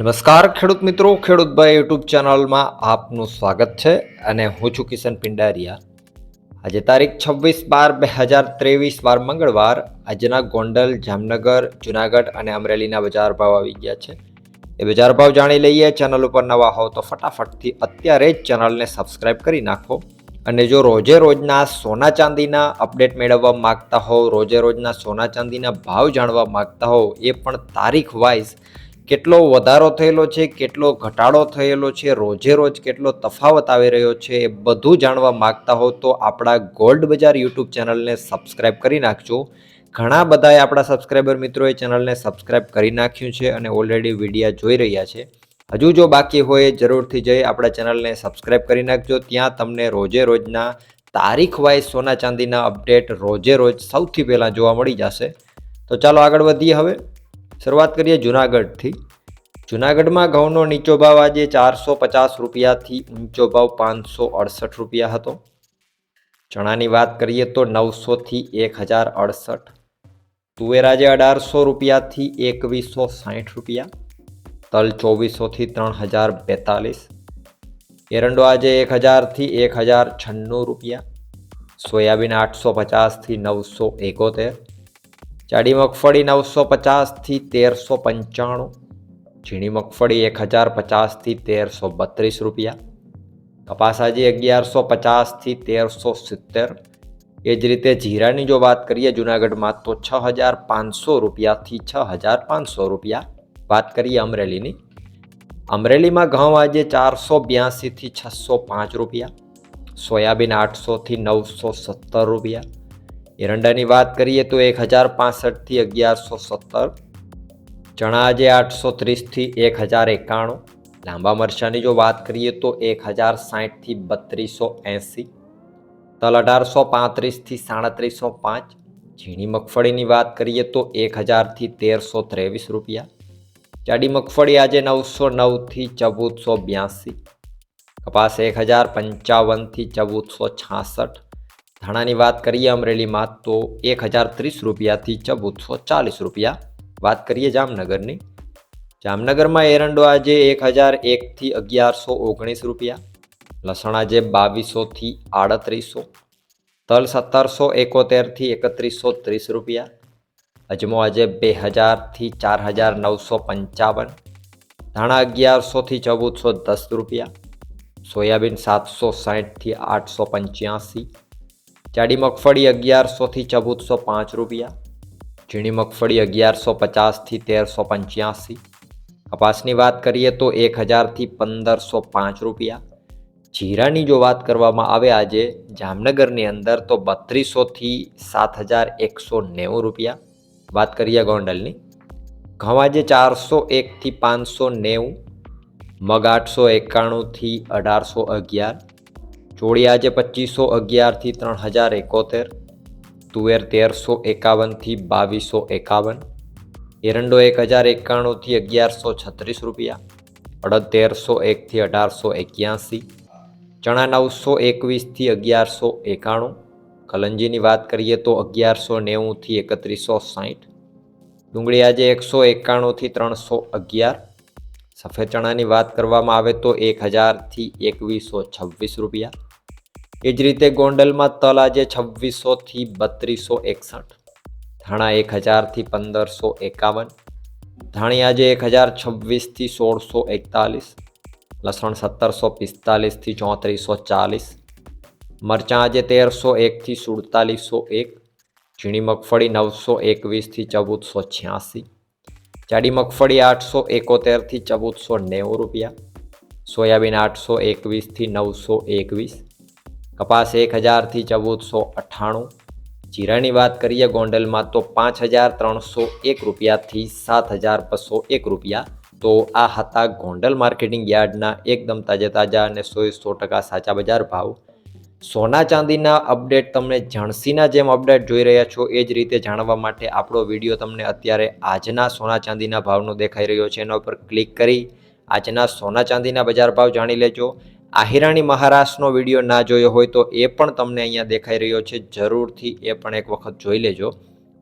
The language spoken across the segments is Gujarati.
નમસ્કાર, ખેડૂત મિત્રો. ખેડૂતભાઈ યુટ્યુબ ચેનલમાં આપનું સ્વાગત છે અને હું છું કિશન પિંડારિયા. આજે તારીખ છવ્વીસ બાર બે હજાર ત્રેવીસ, વાર મંગળવાર, આજના ગોંડલ, જામનગર, જુનાગઢ અને અમરેલીના બજાર ભાવ આવી ગયા છે. એ બજાર ભાવ જાણી લઈએ. ચેનલ ઉપર નવા હોવ તો ફટાફટથી અત્યારે જ ચેનલને સબસ્ક્રાઇબ કરી નાખો. અને જો રોજે રોજના સોના ચાંદીના અપડેટ મેળવવા માગતા હોવ, રોજે રોજના સોના ચાંદીના ભાવ જાણવા માગતા હોવ, એ પણ તારીખ વાઇઝ કેટલો વધારો થયેલો છે, કેટલો ઘટાડો થયેલો છે રોજે રોજ કેટલો તફાવત આવી રહ્યો છે એ બધું જાણવા માગતા હો તો આપણા ગોલ્ડ બજાર યુટ્યુબ ચેનલને સબસ્ક્રાઈબ કરી નાખજો. ઘણા બધાએ આપણા સબસ્ક્રાઈબર મિત્રોએ ચેનલને સબસ્ક્રાઈબ કરી નાખ્યું છે અને ઓલરેડી વિડીયા જોઈ રહ્યા છે. હજુ જો બાકી હોય જરૂરથી જઈ આપણા ચેનલને સબસ્ક્રાઈબ કરી નાખજો. ત્યાં તમને રોજે રોજના તારીખ વાઇઝ સોના ચાંદીના અપડેટ રોજે રોજ સૌથી પહેલાં જોવા મળી જશે. તો ચાલો આગળ વધીએ હવે. શરૂઆત કરીએ જુનાગઢથી. જુનાગઢમાં ઘઉંનો નીચો ભાવ આજે ચારસો પચાસ રૂપિયાથી ઊંચો ભાવ પાંચસો અડસઠ રૂપિયા હતો. ચણાની વાત કરીએ તો નવસોથી એક હજાર અડસઠ. તુવેર આજે અઢારસો રૂપિયાથી એકવીસો સાઠ રૂપિયા. તલ ચોવીસોથી ત્રણ હજાર બેતાલીસ. એરંડો આજે એક હજારથી એક હજાર છન્નું રૂપિયા. સોયાબીન આઠસો પચાસથી નવસો એકોતેર. જાડી મગફળી નવસો પચાસથી તેરસો પંચાણું, ઝીણી મગફળી એક હજાર પચાસથી તેરસો બત્રીસ રૂપિયા, કપાસ આજે અગિયારસો પચાસથી તેરસો સિત્તેર. એ જ રીતે જીરાની જો વાત કરીએ જુનાગઢમાં તો છ હજાર પાંચસો રૂપિયાથી છ હજાર પાંચસો રૂપિયા વાત કરીએ અમરેલીની. અમરેલીમાં ઘઉં આજે ચારસો બ્યાસીથી છસો પાંચ રૂપિયા, સોયાબીન આઠસોથી નવસો સત્તર રૂપિયા એરંડાની વાત કરીએ તો એક હજાર પાસઠથી અગિયારસો સત્તર ચણા આજે આઠસો ત્રીસથી એક હજાર એકાણું, લાંબા મરચાની જો વાત કરીએ તો એક હજાર સાઠથી બત્રીસો એંસી, તલ અઢારસો પાંત્રીસથી સાડત્રીસો પાંચ, ઝીણી મગફળીની વાત કરીએ તો એક હજારથી તેરસો ત્રેવીસ રૂપિયા, જાડી મગફળી આજે નવસો નવથી ચૌદસો બ્યાસી, કપાસ એક હજાર પંચાવનથી ચૌદસો છાસઠ ધાણાની વાત કરીએ અમરેલીમાં તો એક હજાર ત્રીસ રૂપિયાથી ચૌદસો ચાલીસ રૂપિયા. વાત કરીએ જામનગરની. જામનગરમાં એરંડો આજે એક હજાર એકથી અગિયારસો ઓગણીસ રૂપિયા. લસણ આજે બાવીસોથી આડત્રીસો. તલ સત્તરસો એકોતેરથી એકત્રીસો ત્રીસ રૂપિયા. અજમો આજે બે હજારથી ચાર હજાર નવસો પંચાવન. ધાણા અગિયારસોથી ચૌદસો દસ રૂપિયા. સોયાબીન સાતસો સાઠથી આઠસો પંચ્યાસી. જાડી મગફળી અગિયારસોથી ચૌદસો પાંચ રૂપિયા. ઝીણી મગફળી અગિયારસો પચાસથી તેરસો પંચ્યાસી. કપાસની વાત કરીએ તો એક હજારથી પંદરસો પાંચ રૂપિયા. જીરાની જો વાત કરવામાં આવે આજે, જામનગરની અંદર તો બત્રીસોથી સાત હજાર એકસો નેવું રૂપિયા. વાત કરીએ ગોંડલની. ઘઉં આજે ચારસો એકથી પાંચસો નેવું. મગ આઠસો એકાણુંથી અઢારસો અગિયાર. ચોળી આજે પચીસો અગિયારથી ત્રણ હજાર એકોતેર. તુવેર તેરસો એકાવનથી બાવીસો એકાવન. એરંડો એક હજાર એકાણુંથી અગિયારસો છત્રીસ રૂપિયા. અડદ તેરસો એકથી અઢારસો એક્યાસી. ચણા નવસો એકવીસથી અગિયારસો એકાણું. કલંજીની વાત કરીએ તો અગિયારસો નેવુંથી એકત્રીસો સાઠ ડુંગળી આજે એકસો એકાણુંથી ત્રણસો અગિયાર. સફેદ ચણાની વાત કરવામાં આવે તો એક હજારથી એકવીસો છવ્વીસ રૂપિયા. એ જ રીતે ગોંડલમાં તલ આજે છવ્વીસોથી બત્રીસો એકસઠ, ધાણા એક હજારથી પંદરસો એકાવન, ધાણી આજે એક હજાર છવ્વીસથી સોળસો એકતાલીસ, લસણ સત્તરસો પિસ્તાલીસથી ચોત્રીસો ચાલીસ, મરચાં આજે તેરસો એકથી સુડતાલીસો એક, ઝીણી મગફળી નવસો એકવીસથી ચૌદસો છ્યાસી, જાડી મગફળી આઠસો એકોતેરથી ચૌદસો નેવું રૂપિયા, સોયાબીન આઠસો એકવીસથી નવસો એકવીસ કપાસ એક હજારથી ચૌદસો અઠ્ઠાણું. જીરાની વાત કરીએ ગોંડલમાં તો પાંચ હજાર ત્રણસો એક રૂપિયાથી સાત હજાર બસો એક રૂપિયા. તો આ હતા ગોંડલ માર્કેટિંગ યાર્ડના એકદમ તાજા તાજા અને સો સો ટકા સાચા બજાર ભાવ. સોના ચાંદીના અપડેટ તમને જણસીના જેમ અપડેટ જોઈ રહ્યા છો એ જ રીતે જાણવા માટે આપણો વીડિયો તમને અત્યારે આજના સોના ચાંદીના ભાવનો દેખાઈ રહ્યો છે. એના ઉપર ક્લિક કરી આજના સોના ચાંદીના બજાર ભાવ જાણી લેજો. આહિરાણી મહારાષ્ટ્રનો વીડિયો ના જોયો હોય તો એ પણ તમને અહીંયા દેખાઈ રહ્યો છે. જરૂરથી એ પણ એક વખત જોઈ લેજો.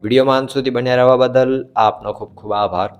વિડીયોમાં અંત સુધી બન્યા રહેવા બદલ આપનો ખૂબ ખૂબ આભાર.